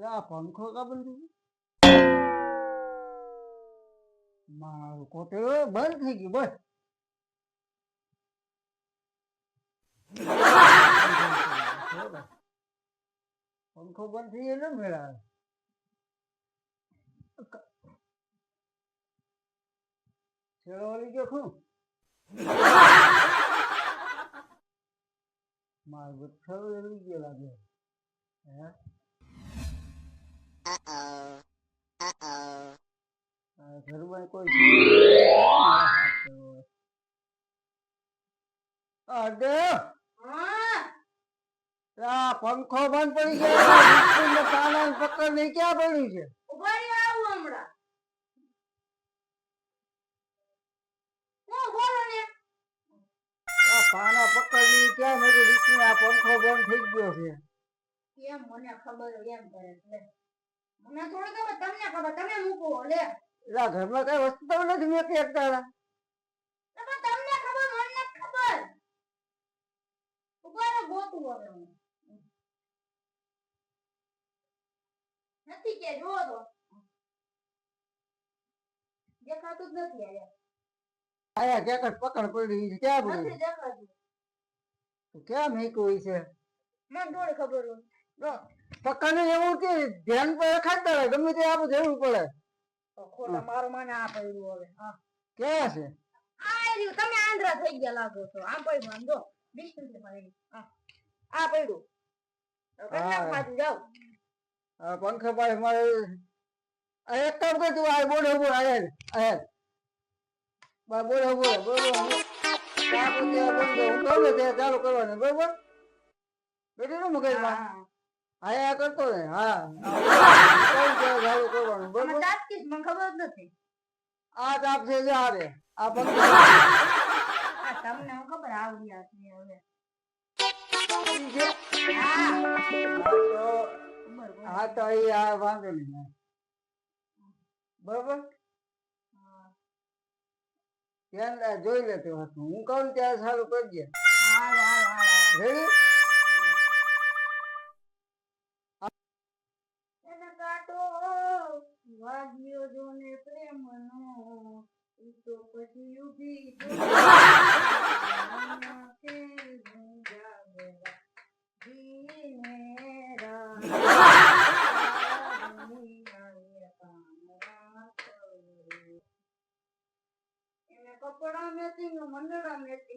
પંખો કા બંધ થઈ ગયો મારું કોટે બંધ થઈ ગયું બસ પંખો બંધ થઈ ગયો ને મેળા છેડો વળી ગયો શું મારો ગુઠ્ઠો વળી ગયો લાગે હે આ ઘરમાં કોઈ છે? આ પંખો બંધ પડી ગયો. પકડ નહીં ક્યાં પડ્યું છે? આ પાના પકડ ક્યાં? મેં આ પંખો બંધ થઈ ગયો છે. એમ મને ખબર એમ કરે છે. મને થોડી ખબર તમને ખબર તમે મૂકો લે. ઘરમાં કઈ વસ્તુ તો નથી મેં કે તારા તો પણ તમને ખબર મને નથી ખબર. ઊભા રહો ગોતું હવે નથી કે જો તો. દેખાતું જ નથી આજે આયા ક્યાંક પકડ પડી ક્યાં પડી? નથી દેખાતું. ક્યાં મેકવું છે? મને થોડી ખબર હોય. પકડ એવું કે ધ્યાન પર રખાતા રહે ગમે તે આપણે જરૂર પડે. ખોટા મારો માને આ પડ્યું હવે હા. ક્યાં છે? આ રહ્યું તમે આંધ્રા થઈ ગયા લાગો છો. આ પડ્યું વાંધો ડિસ્ટન્સ પડ્યું હા આ પડ્યું. તો હા. પંખા પાસે મારે એક કામ કર તું આ બોર્ડ ઊભો આયે આયે બા બોર્ડ ઊભો ચાલુ કરવાનું બરોબર? બેઠી નું મગજમાં આયા કરતો ને હા. ચાલુ કરવાનું આમાં બરોબર? મને ખબર જ નથી. આ તાપ છે જે આવે આ આ તમને હું ખબર આવડી હવે. હા. તો એ આ વાંધો નહીં બરોબર. ધ્યાન જોઈ લેતો હું કહું ત્યારે સારું કરજે રેડી? பார்த்தீங்க மன்னடா நேற்று